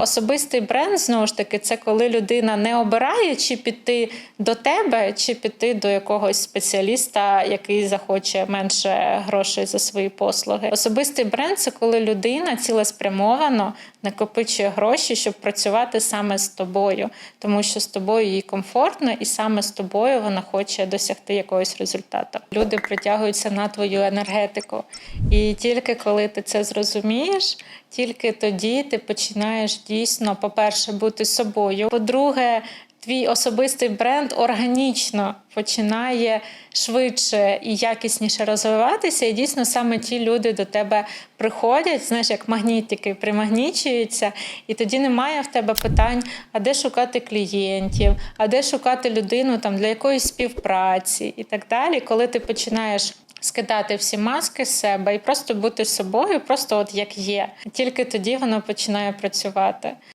Особистий бренд знову ж таки це коли людина не обирає, чи піти до тебе, чи піти до якогось спеціаліста, який захоче менше грошей за свої послуги. Особистий бренд це коли людина цілеспрямовано накопичує гроші, щоб працювати саме з тобою, тому що з тобою їй комфортно, і саме з тобою вона хоче досягти якогось результату. Люди притягуються на твою енергетику, і тільки коли ти це зрозумієш, тільки тоді ти починаєш дійсно, по-перше, бути собою. По-друге, твій особистий бренд органічно починає швидше і якісніше розвиватися. І дійсно саме ті люди до тебе приходять, знаєш, як магнітики примагнічуються, і тоді немає в тебе питань, а де шукати клієнтів, а де шукати людину там для якоїсь співпраці і так далі. Коли ти починаєш скидати всі маски з себе і просто бути собою, просто от як є. Тільки тоді воно починає працювати.